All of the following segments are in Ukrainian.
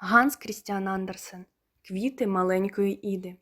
Ганс Крістіан Андерсен. Квіти маленької Іди.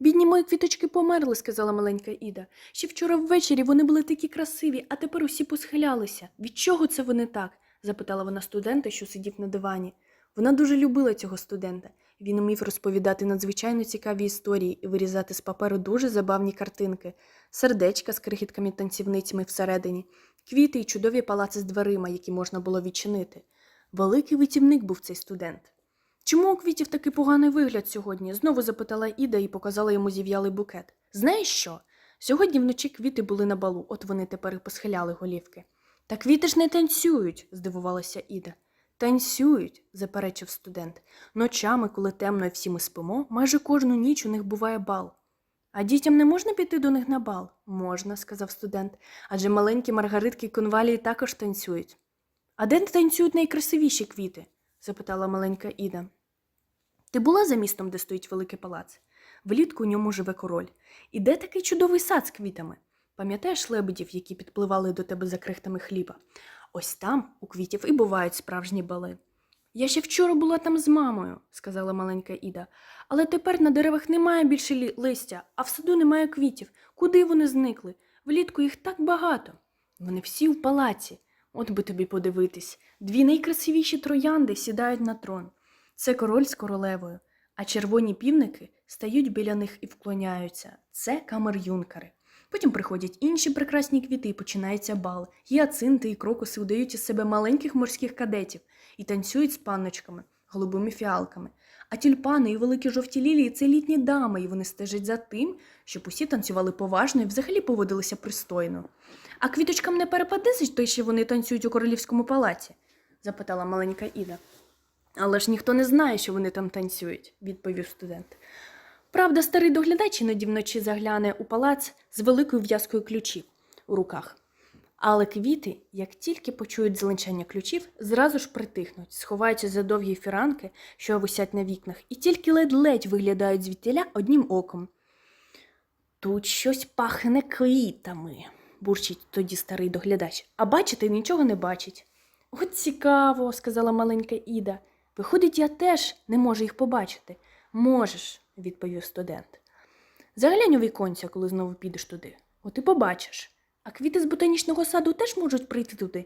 Бідні мої квіточки померли, сказала маленька Іда. Ще вчора ввечері вони були такі красиві, а тепер усі посхилялися. Від чого це вони так? запитала вона студента, що сидів на дивані. Вона дуже любила цього студента. Він умів розповідати надзвичайно цікаві історії і вирізати з паперу дуже забавні картинки, сердечка з крихітками танцівницями всередині, квіти і чудові палаци з дверима, які можна було відчинити. Великий витівник був цей студент. Чому у квітів такий поганий вигляд сьогодні? знову запитала Іда і показала йому зів'ялий букет. Знаєш що? Сьогодні вночі квіти були на балу, от вони тепер і посхиляли голівки. Та квіти ж не танцюють, здивувалася Іда. Танцюють, заперечив студент. Ночами, коли темно і всі ми спимо, майже кожну ніч у них буває бал. А дітям не можна піти до них на бал? Можна, сказав студент, адже маленькі маргаритки конвалії також танцюють. А де танцюють найкрасивіші квіти? запитала маленька Іда. Ти була за містом, де стоїть великий палац? Влітку у ньому живе король. І де такий чудовий сад з квітами? Пам'ятаєш лебедів, які підпливали до тебе за крихтами хліба? Ось там у квітів і бувають справжні бали. Я ще вчора була там з мамою, сказала маленька Іда, але тепер на деревах немає більше листя, а в саду немає квітів. Куди вони зникли? Влітку їх так багато. Вони всі в палаці. От би тобі подивитись. Дві найкрасивіші троянди сідають на трон. Це король з королевою, а червоні півники стають біля них і вклоняються. Це камер-юнкери. Потім приходять інші прекрасні квіти і починається бал. Гіацинти і крокуси удають із себе маленьких морських кадетів і танцюють з панночками, голубими фіалками. А тюльпани і великі жовті лілії це літні дами, і вони стежать за тим, щоб усі танцювали поважно і взагалі поводилися пристойно. А квіточкам не перепаде за те, що вони танцюють у королівському палаці? запитала маленька Іда. Але ж ніхто не знає, що вони там танцюють, відповів студент. Правда, старий доглядач іноді вночі загляне у палац з великою в'язкою ключів у руках. Але квіти, як тільки почують зеленчання ключів, зразу ж притихнуть, сховаються за довгі фіранки, що висять на вікнах, і тільки ледь-ледь виглядають звідтіля одним оком. Тут щось пахне квітами, бурчить тоді старий доглядач, а бачити нічого не бачить. От цікаво, сказала маленька Іда. Виходить, я теж не можу їх побачити. Можеш, відповів студент. Заглянь у віконця, коли знову підеш туди. От і побачиш. А квіти з ботанічного саду теж можуть прийти туди?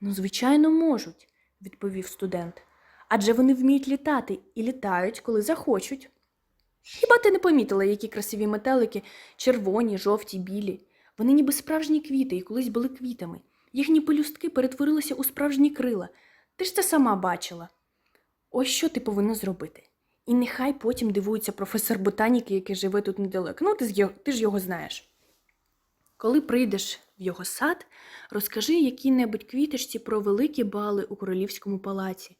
Ну, звичайно, можуть, відповів студент. Адже вони вміють літати і літають, коли захочуть. Хіба ти не помітила, які красиві метелики червоні, жовті, білі? Вони ніби справжні квіти і колись були квітами. Їхні пелюстки перетворилися у справжні крила. Ти ж це сама бачила. Ось що ти повинна зробити. І нехай потім дивується професор ботаніки, який живе тут недалеко. Ну, ти, ж його знаєш. Коли прийдеш в його сад, розкажи якій-небудь квіточці про великі бали у королівському палаці.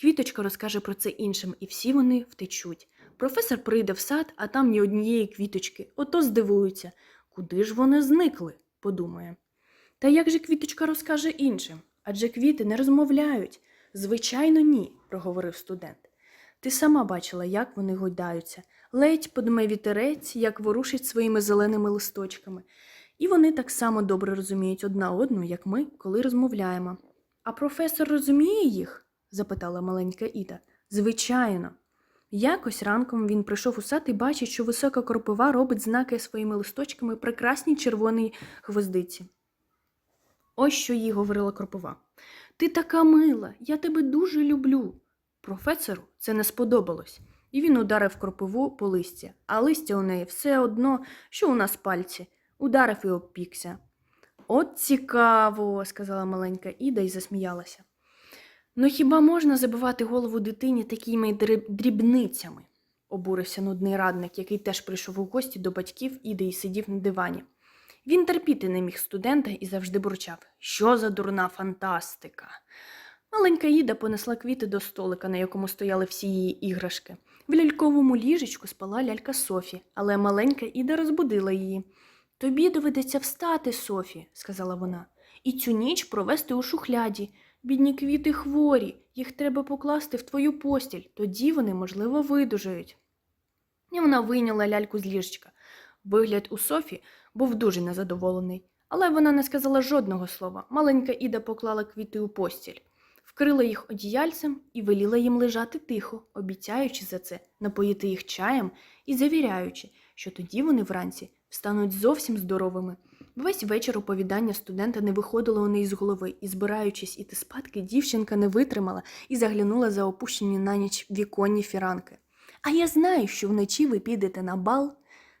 Квіточка розкаже про це іншим, і всі вони втечуть. Професор прийде в сад, а там ні однієї квіточки. Ото здивується. Куди ж вони зникли? подумає. Та як же квіточка розкаже іншим? Адже квіти не розмовляють. Звичайно, ні, проговорив студент. Ти сама бачила, як вони гойдаються. Ледь подуме вітерець, як ворушить своїми зеленими листочками. І вони так само добре розуміють одна одну, як ми, коли розмовляємо. А професор розуміє їх? запитала маленька Іда. Звичайно. Якось ранком він прийшов у сад і бачить, що висока кропива робить знаки своїми листочками прекрасній червоній гвоздиці. Ось що їй говорила кропива. Ти така мила, я тебе дуже люблю. Професору це не сподобалось, і він ударив кропиву по листя, а листя у неї все одно, що у нас пальці, ударив і обпікся. От цікаво, сказала маленька Іда і засміялася. Ну хіба можна забивати голову дитині такими дрібницями? обурився нудний радник, який теж прийшов у гості до батьків Іди і сидів на дивані. Він терпіти не міг студента і завжди бурчав. Що за дурна фантастика? Маленька Іда понесла квіти до столика, на якому стояли всі її іграшки. В ляльковому ліжечку спала лялька Софі, але маленька Іда розбудила її. Тобі доведеться встати, Софі, сказала вона, і цю ніч провести у шухляді. Бідні квіти хворі, їх треба покласти в твою постіль, тоді вони, можливо, видужають. І вона вийняла ляльку з ліжечка. Вигляд у Софі був дуже незадоволений, але вона не сказала жодного слова. Маленька Іда поклала квіти у постіль. вкрила їх одіяльцем і веліла їм лежати тихо, обіцяючи за це напоїти їх чаєм і завіряючи, що тоді вони вранці стануть зовсім здоровими. Весь вечір оповідання студента не виходило у неї з голови, і, збираючись іти спадки, дівчинка не витримала і заглянула за опущені на ніч віконні фіранки. А я знаю, що вночі ви підете на бал.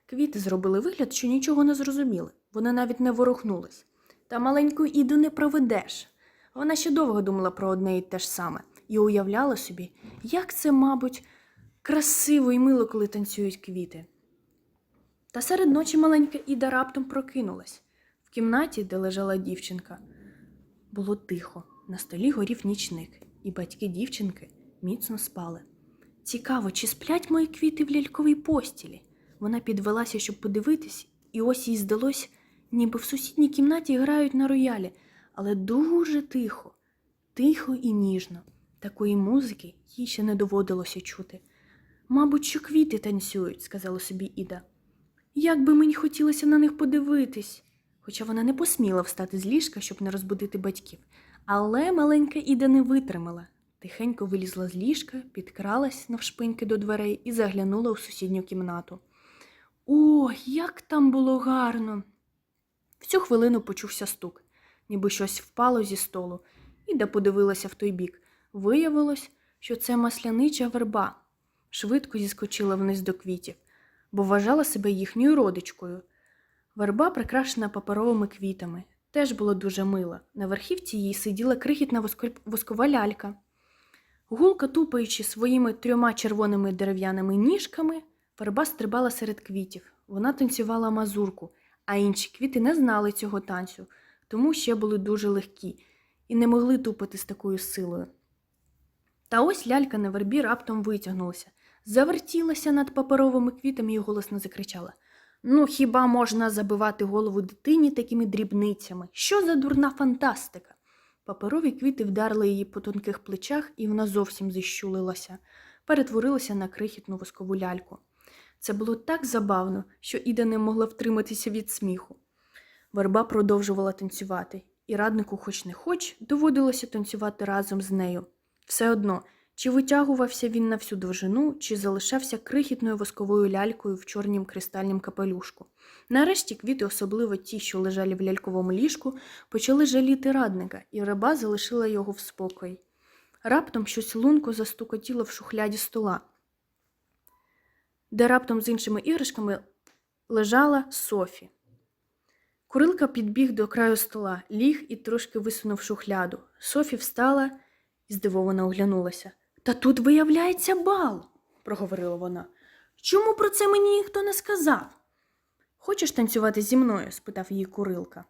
Квіти зробили вигляд, що нічого не зрозуміли. Вони навіть не ворухнулись. Та маленьку Іду не проведеш. Вона ще довго думала про одне і те ж саме і уявляла собі, як це, мабуть, красиво і мило, коли танцюють квіти. Та серед ночі маленька Іда раптом прокинулась. В кімнаті, де лежала дівчинка, було тихо. На столі горів нічник, і батьки дівчинки міцно спали. Цікаво, чи сплять мої квіти в ляльковій постілі? Вона підвелася, щоб подивитись, і ось їй здалось, ніби в сусідній кімнаті грають на роялі, але дуже тихо, тихо і ніжно. Такої музики їй ще не доводилося чути. Мабуть, що квіти танцюють, сказала собі Іда. Як би мені хотілося на них подивитись. Хоча вона не посміла встати з ліжка, щоб не розбудити батьків. Але маленька Іда не витримала. Тихенько вилізла з ліжка, підкралась навшпиньки до дверей і заглянула у сусідню кімнату. О, як там було гарно! В цю хвилину почувся стук, ніби щось впало зі столу. Іда подивилася в той бік. Виявилось, що це маслянича верба. Швидко зіскочила вниз до квітів, бо вважала себе їхньою родичкою. Верба прикрашена паперовими квітами. Теж було дуже мило. На верхівці її сиділа крихітна воскова лялька. Гулка, тупаючи своїми трьома червоними дерев'яними ніжками, верба стрибала серед квітів. Вона танцювала мазурку, а інші квіти не знали цього танцю, тому ще були дуже легкі і не могли тупати з такою силою. Та ось лялька на вербі раптом витягнулася, завертілася над паперовими квітами і голосно закричала Ну, хіба можна забивати голову дитині такими дрібницями? Що за дурна фантастика? Паперові квіти вдарили її по тонких плечах, і вона зовсім зіщулилася, перетворилася на крихітну воскову ляльку. Це було так забавно, що Іда не могла втриматися від сміху. Верба продовжувала танцювати, і раднику, хоч не хоч, доводилося танцювати разом з нею. Все одно, чи витягувався він на всю довжину, чи залишався крихітною восковою лялькою в чорнім кристальнім капелюшку. Нарешті квіти, особливо ті, що лежали в ляльковому ліжку, почали жаліти радника, і раба залишила його в спокої. Раптом щось лунко застукотіло в шухляді стола, де раптом з іншими іграшками лежала Софі. Курилка підбіг до краю стола, ліг і трошки висунув шухляду. Софі встала і здивовано оглянулася. Та тут виявляється бал, проговорила вона. Чому про це мені ніхто не сказав? Хочеш танцювати зі мною? спитав її курилка.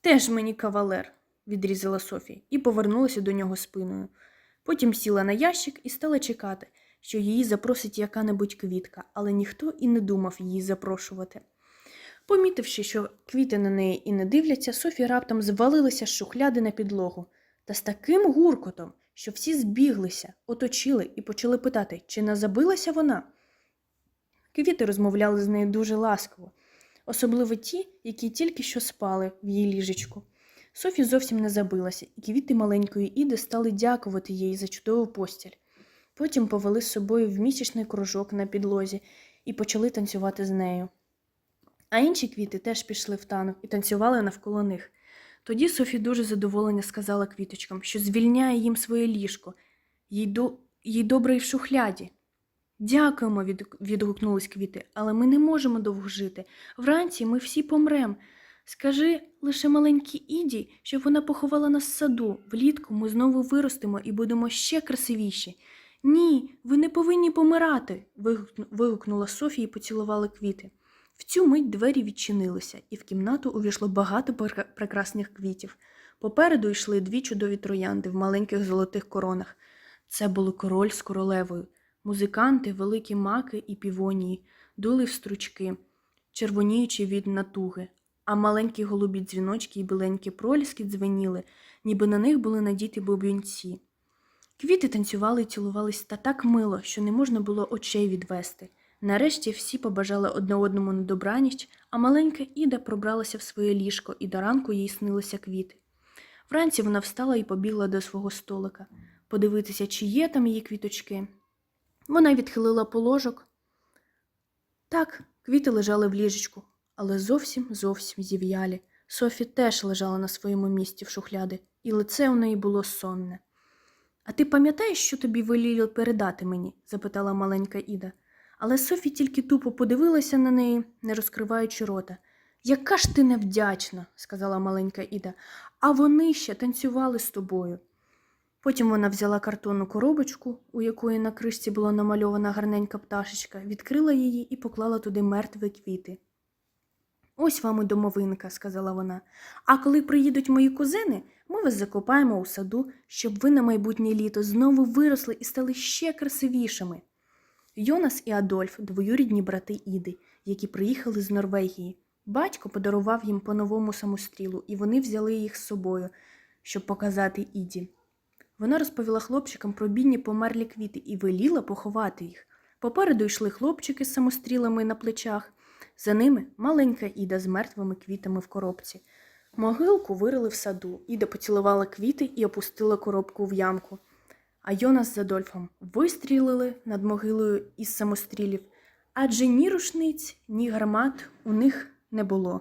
Теж мені кавалер, відрізала Софі і повернулася до нього спиною. Потім сіла на ящик і стала чекати, що її запросить яка-небудь квітка, але ніхто і не думав її запрошувати. Помітивши, що квіти на неї і не дивляться, Софі раптом звалилася з шухляди на підлогу та з таким гуркотом, що всі збіглися, оточили і почали питати, чи не забилася вона. Квіти розмовляли з нею дуже ласково, особливо ті, які тільки що спали в її ліжечку. Софі зовсім не забилася, і квіти маленької Іди стали дякувати їй за чудову постіль. Потім повели з собою в місячний кружок на підлозі і почали танцювати з нею. А інші квіти теж пішли в танок і танцювали навколо них. Тоді Софі дуже задоволена сказала квіточкам, що звільняє їм своє ліжко, їй, до... їй добре і в шухляді. Дякуємо, від... відгукнулись квіти, але ми не можемо довго жити. Вранці ми всі помрем. Скажи лише маленькій Іді, щоб вона поховала нас в саду. Влітку ми знову виростемо і будемо ще красивіші. Ні, ви не повинні помирати. вигукнула Софія і поцілувала квіти. В цю мить двері відчинилися, і в кімнату увійшло багато прекрасних квітів. Попереду йшли дві чудові троянди в маленьких золотих коронах. Це були король з королевою, музиканти, великі маки і півонії, дули в стручки, червоніючи від натуги, а маленькі голубі дзвіночки і біленькі проліски дзвеніли, ніби на них були надіти бубінці. Квіти танцювали і цілувались та так мило, що не можна було очей відвести. Нарешті всі побажали одне одному на добраніч, а маленька Іда пробралася в своє ліжко, і до ранку їй снилися квіти. Вранці вона встала і побігла до свого столика, подивитися, чи є там її квіточки. Вона відхилила положок. Так, квіти лежали в ліжечку, але зовсім зовсім зів'ялі. Софі теж лежала на своєму місці в шухляди, і лице у неї було сонне. А ти пам'ятаєш, що тобі веліли передати мені? запитала маленька Іда. Але Софі тільки тупо подивилася на неї, не розкриваючи рота. Яка ж ти невдячна, сказала маленька Іда, а вони ще танцювали з тобою. Потім вона взяла картонну коробочку, у якої на кришці була намальована гарненька пташечка, відкрила її і поклала туди мертві квіти. Ось вам і домовинка, сказала вона. А коли приїдуть мої кузини, ми вас закопаємо у саду, щоб ви на майбутнє літо знову виросли і стали ще красивішими. Йонас і Адольф двоюрідні брати Іди, які приїхали з Норвегії. Батько подарував їм по новому самострілу, і вони взяли їх з собою, щоб показати Іді. Вона розповіла хлопчикам про бідні померлі квіти і веліла поховати їх. Попереду йшли хлопчики з самострілами на плечах. За ними маленька Іда з мертвими квітами в коробці. Могилку вирили в саду. Іда поцілувала квіти і опустила коробку в ямку. А Йонас з Адольфом вистрілили над могилою із самострілів, адже ні рушниць, ні гармат у них не було.